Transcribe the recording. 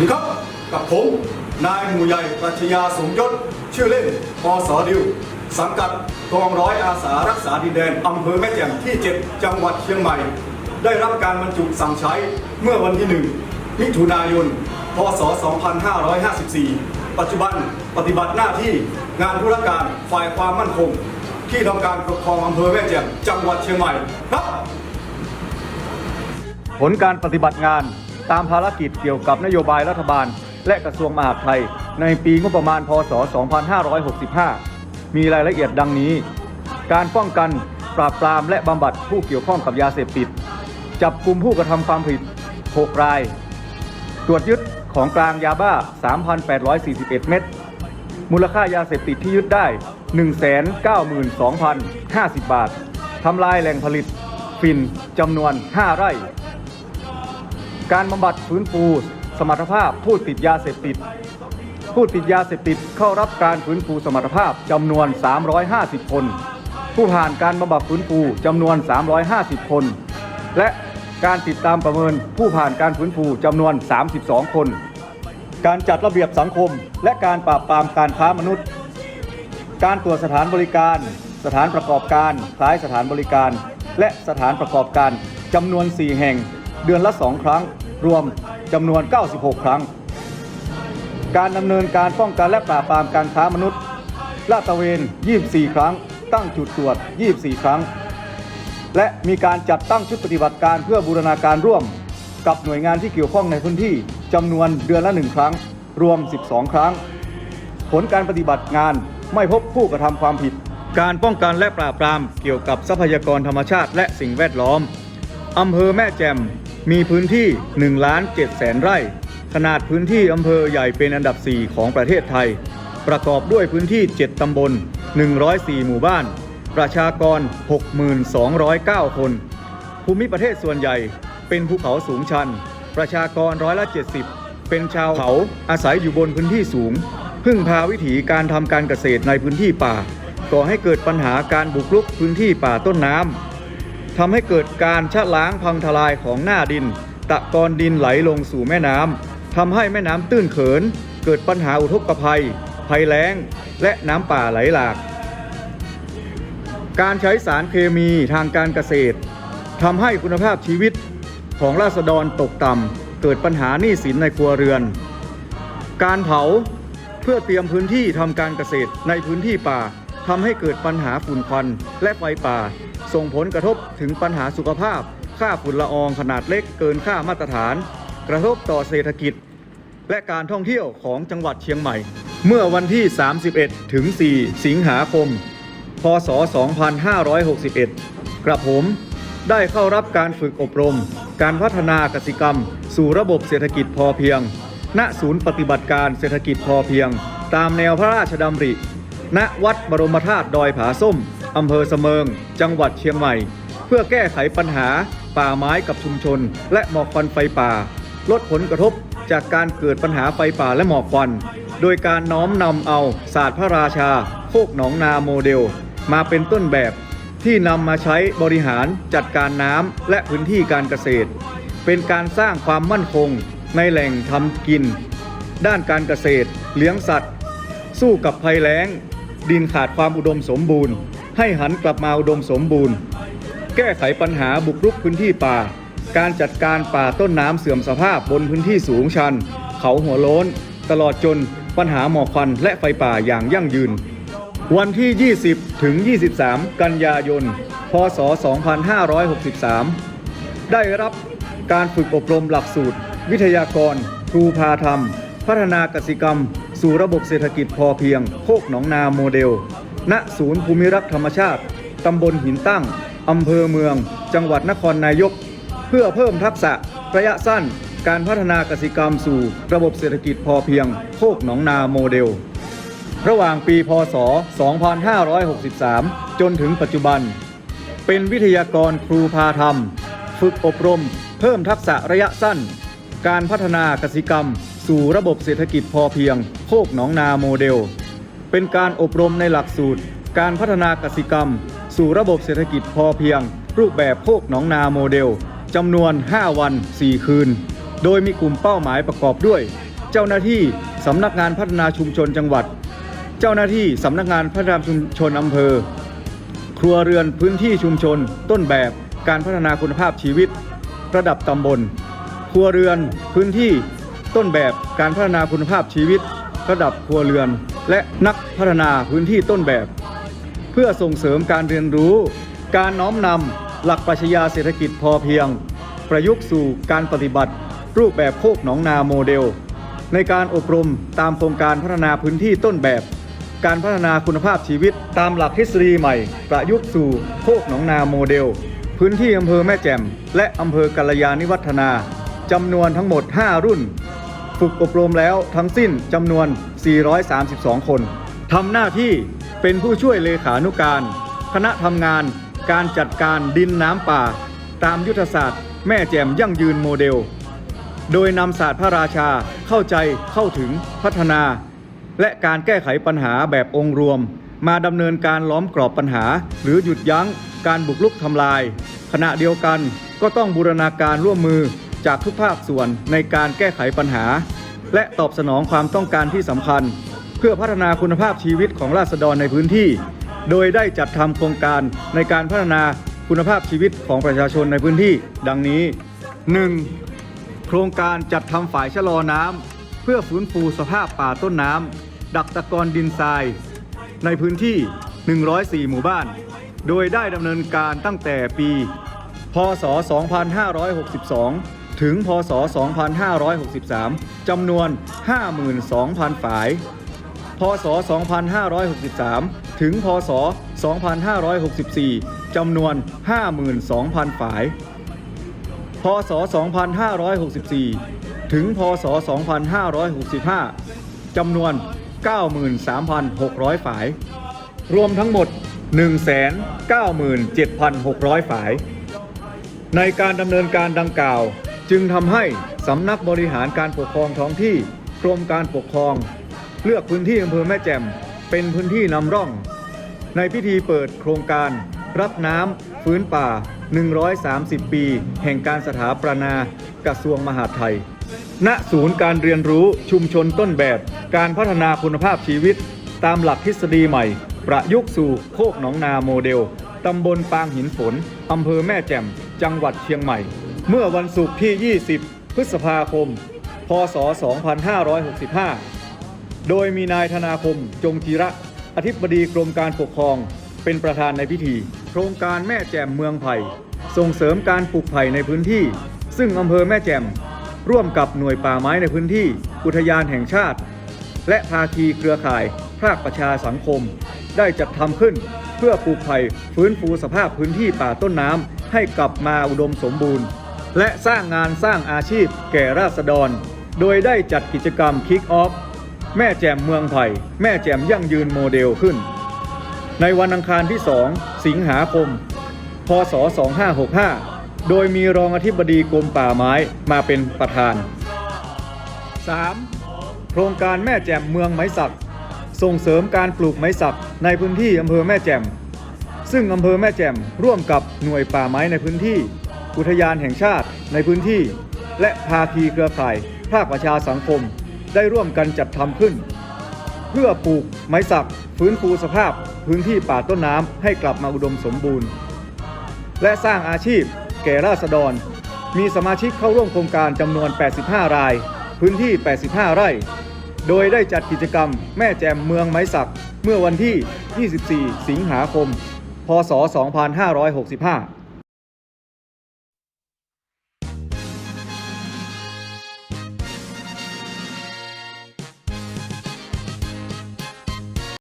นี่ครับ กับผม นายหมู่ใหญ่ปรัชญาสมยศ ชื่อเล่นปสดิว สังกัดกองร้อยอาสารักษาดินแดนอำเภอแม่แจ่มที่ 7 จังหวัดเชียงใหม่ ได้รับการบรรจุสั่งใช้เมื่อวันที่ 1 มิถุนายน พศ 2554 ปัจจุบันปฏิบัติหน้าที่งานธุรการฝ่ายความมั่นคง ที่ทำการปกครองอำเภอแม่แจ่มจังหวัดเชียงใหม่ครับ ผลการปฏิบัติงาน ตามภารกิจเกี่ยวกับนโยบายรัฐบาล และกระทรวงมหาดไทย ในปีงบประมาณพศ 2565 มีรายละเอียดดังนี้ การป้องกันปราบปรามและบำบัดผู้เกี่ยวข้องกับยาเสพติด จับกลุ่มผู้กระทำความผิด 6 ราย ตรวจยึดของกลางยาบ้า 3,841 เม็ดมูลค่ายาเสพติดที่ยึดได้ 192,050 บาท ทำลายแหล่งผลิต ฟินจำนวน 5 ไร่ การบำบัดฟื้นฟู สมรรถภาพผู้ติดยาเสพติด ผู้ติดยาเสพติดเข้ารับการฟื้นฟูสมรรถภาพจำนวน 350 คน ผู้ผ่านการบำบัดฟื้นฟูจำนวน 350 คน และการติดตามประเมินผู้ผ่านการฟื้นฟูจำนวน 32 คน การจัดระเบียบสังคม และการปราบปรามการค้ามนุษย์ การตรวจสถานบริการ สถานประกอบการคล้ายสถานบริการ และสถานประกอบการจำนวน 4 แห่ง เดือนละ 2 ครั้ง รวมจำนวน 96 ครั้ง การดำเนินการป้องกันและปราบปรามการค้ามนุษย์ ลาดตระเวน 24 ครั้ง ตั้งจุดตรวจ 24 ครั้ง และมีการจัดตั้งชุดปฏิบัติการเพื่อบูรณาการร่วม กับหน่วยงานที่เกี่ยวข้องในพื้นที่จำนวนเดือนละ 1 ครั้ง รวม 12 ครั้ง ผลการปฏิบัติงานไม่พบผู้กระทำความผิด การป้องกันและปราบปรามเกี่ยวกับทรัพยากรธรรมชาติและสิ่งแวดล้อมอำเภอแม่แจ่ม มีพื้นที่1ล้าน7แสนไร่ ขนาดพื้นที่อำเภอใหญ่เป็นอันดับ 4 ของประเทศไทย ประกอบด้วยพื้นที่ 7 ตำบล 104 หมู่บ้าน ประชากร 62,009 คน ภูมิประเทศส่วนใหญ่เป็นภูเขาสูงชัน ประชากรร้อยละ 70 เป็นชาวเขาอาศัยอยู่บนพื้นที่สูง พึ่งพาวิถีการทำการเกษตรในพื้นที่ป่า ก่อให้เกิดปัญหาการบุกรุกพื้นที่ป่าต้นน้ำ ทำให้เกิดการชะล้างพังทลายของหน้าดิน ตะกอนดินไหลลงสู่แม่น้ำทำให้แม่น้ำตื้นเขิน เกิดปัญหาอุทกภัย ภัยแล้ง และน้ำป่าไหลหลาก การใช้สารเคมีทางการเกษตรทำให้คุณภาพชีวิตของราษฎรตกต่ำ เกิดปัญหาหนี้สินในครัวเรือน การเผาเพื่อเตรียมพื้นที่ทำการเกษตรในพื้นที่ป่าทำให้เกิดปัญหาฝุ่นควันและไฟป่า ส่งผลกระทบถึงปัญหาสุขภาพ ค่าฝุ่นละอองขนาดเล็กเกินค่ามาตรฐาน กระทบต่อเศรษฐกิจ และการท่องเที่ยวของจังหวัดเชียงใหม่ เมื่อวันที่ 31 ถึง 4 สิงหาคม พศ 2561 กระผมได้เข้ารับการฝึกอบรม การพัฒนากสิกรรม สู่ระบบเศรษฐกิจพอเพียง ณ ศูนย์ปฏิบัติการเศรษฐกิจพอเพียง ตามแนวพระราชดำริ ณ วัดบรมธาตุดอยผาส้ม อำเภอเสมิง จังหวัดเชียงใหม่ เพื่อแก้ไขปัญหาป่าไม้กับชุมชน และหมอกควันไฟป่า ลดผลกระทบจากการเกิดปัญหาไฟป่าและหมอกควัน โดยการน้อมนำเอาศาสตร์พระราชา โคกหนองนาโมเดล มาเป็นต้นแบบที่นำมาใช้บริหารจัดการน้ำและพื้นที่การเกษตร เป็นการสร้างความมั่นคงในแหล่งทำกิน ด้านการเกษตร เลี้ยงสัตว์ สู้กับภัยแล้ง ดินขาดความอุดมสมบูรณ์ ให้หันกลับมาอุดมสมบูรณ์ แก้ไขปัญหาบุกรุกพื้นที่ป่า การจัดการป่าต้นน้ำเสื่อมสภาพบนพื้นที่สูงชัน เขาหัวโล้น ตลอดจนปัญหาหมอกควันและไฟป่าอย่างยั่งยืน วันที่ 20 ถึง 23 กันยายน พศ 2563 ได้รับการฝึกอบรมหลักสูตร วิทยากร ครูพาธรรม พัฒนากสิกรรม สู่ระบบเศรษฐกิจพอเพียง โคกหนองนาโมเดล ณศูนย์ภูมิรักษ์ธรรมชาติ ตำบลหินตั้ง อำเภอเมือง จังหวัดนครนายก เพื่อเพิ่มทักษะระยะสั้น การพัฒนากสิกรรมสู่ระบบเศรษฐกิจพอเพียง โคกหนองนาโมเดล ระหว่างปีพศ 2563 จนถึงปัจจุบัน เป็นวิทยากรครูพาธรรม ฝึกอบรม เพิ่มทักษะระยะสั้น การพัฒนากสิกรรม สู่ระบบเศรษฐกิจพอเพียง โคกหนองนาโมเดล เป็นการอบรมในหลักสูตร การพัฒนากสิกรรม สู่ระบบเศรษฐกิจพอเพียง รูปแบบโคกหนองนาโมเดลจำนวน 5 วัน 4 คืน โดยมีกลุ่มเป้าหมายประกอบด้วย เจ้าหน้าที่สำนักงานพัฒนาชุมชนจังหวัด เจ้าหน้าที่สำนักงานพัฒนาชุมชนอำเภอ ครัวเรือนพื้นที่ชุมชน ต้นแบบการพัฒนาคุณภาพชีวิต ระดับตำบล ครัวเรือนพื้นที่ ต้นแบบการพัฒนาคุณภาพชีวิต ระดับครัวเรือน และนักพัฒนาพื้นที่ต้นแบบ เพื่อส่งเสริมการเรียนรู้ การน้อมนำหลักปรัชญาเศรษฐกิจพอเพียง ประยุกต์สู่การปฏิบัติ รูปแบบโคกหนองนาโมเดล ในการอบรมตามโครงการพัฒนาพื้นที่ต้นแบบ การพัฒนาคุณภาพชีวิตตามหลักทฤษฎีใหม่ ประยุกต์สู่โคกหนองนาโมเดล พื้นที่อำเภอแม่แจ่ม และอำเภอกัลยาณิวัฒนาจำนวนทั้งหมด 5 รุ่น ฝึกอบรมแล้วทั้งสิ้นจำนวน 432 คนทำหน้าที่เป็นผู้ช่วยเลขานุการคณะทำงานการจัดการดินน้ำป่า ตามยุทธศาสตร์ แม่แจ่มยั่งยืนโมเดล โดยนำศาสตร์พระราชาเข้าใจเข้าถึงพัฒนา และการแก้ไขปัญหาแบบองค์รวม มาดำเนินการล้อมกรอบปัญหา หรือหยุดยั้งการบุกรุกทำลาย ขณะเดียวกันก็ต้องบูรณาการร่วมมือจากทุกภาคส่วนในการแก้ไขปัญหา และตอบสนองความต้องการที่สำคัญ เพื่อพัฒนาคุณภาพชีวิตของราษฎรในพื้นที่ โดยได้จัดทำโครงการในการพัฒนาคุณภาพชีวิตของประชาชนในพื้นที่ ดังนี้ 1. โครงการจัดทำฝายชะลอน้ำเพื่อฟื้นฟูสภาพป่าต้นน้ำดักตะกอนดินทราย ในพื้นที่ 104 หมู่บ้าน โดยได้ดำเนินการตั้งแต่ปี พศ 2562 ถึงพศ 2563 จำนวน 52,000 ฝาย พศ 2563 ถึงพศ 2564 จำนวน 52,000 ฝาย พศ 2564 ถึงพศ 2565 จำนวน 93,600 ฝาย รวมทั้งหมด 197,600 ฝาย ในการดำเนินการดังกล่าว จึงทำให้สำนักบริหารการปกครองท้องที่กรมการปกครอง เลือกพื้นที่อำเภอแม่แจ่มเป็นพื้นที่นำร่อง ในพิธีเปิดโครงการ รับน้ำฟื้นป่า 130 ปี แห่งการสถาปนากระทรวงมหาดไทย ณศูนย์การเรียนรู้ชุมชนต้นแบบ การพัฒนาคุณภาพชีวิต ตามหลักทฤษฎีใหม่ ประยุกต์สู่โคกหนองนาโมเดลตำบลปางหินฝนอำเภอแม่แจ่ม จังหวัดเชียงใหม่ เมื่อวันศุกร์ที่ 20 พฤษภาคม พศ 2565 โดยมีนายธนาคมจงจีระ อธิบดีกรมการปกครอง เป็นประธานในพิธี โครงการแม่แจ่มเมืองไผ่ ส่งเสริมการปลูกไผ่ในพื้นที่ ซึ่งอำเภอแม่แจ่ม ร่วมกับหน่วยป่าไม้ในพื้นที่ อุทยานแห่งชาติ และภาคีเครือข่าย ภาคประชาสังคม ได้จัดทำขึ้นเพื่อปลูกไผ่ฟื้นฟูสภาพพื้นที่ป่าต้นน้ำให้กลับมาอุดมสมบูรณ์ และสร้างงานสร้างอาชีพแก่ราษฎร โดยได้จัดกิจกรรมคิกออฟแม่แจ่มเมืองไผ่แม่แจ่มยั่งยืนโมเดลขึ้น ในวันอังคารที่ 2 สิงหาคม พศ 2565 โดยมีรองอธิบดีกรมป่าไม้มาเป็นประธาน 3. โครงการแม่แจ่มเมืองไม้สัก ส่งเสริมการปลูกไม้สักในพื้นที่อำเภอแม่แจ่ม ซึ่งอำเภอแม่แจ่มร่วมกับหน่วยป่าไม้ในพื้นที่ อุทยานแห่งชาติในพื้นที่ และภาคีเครือข่าย ภาคประชาสังคม ได้ร่วมกันจัดทำขึ้น เพื่อปลูกไม้สักฟื้นฟูสภาพพื้นที่ป่าต้นน้ำให้กลับมาอุดมสมบูรณ์ และสร้างอาชีพแก่ราษฎร มีสมาชิกเข้าร่วมโครงการจำนวน 85 ราย พื้นที่ 85 ไร่ โดยได้จัดกิจกรรมแม่แจมเมืองไม้สักเมื่อวันที่ 24 สิงหาคม พศ 2565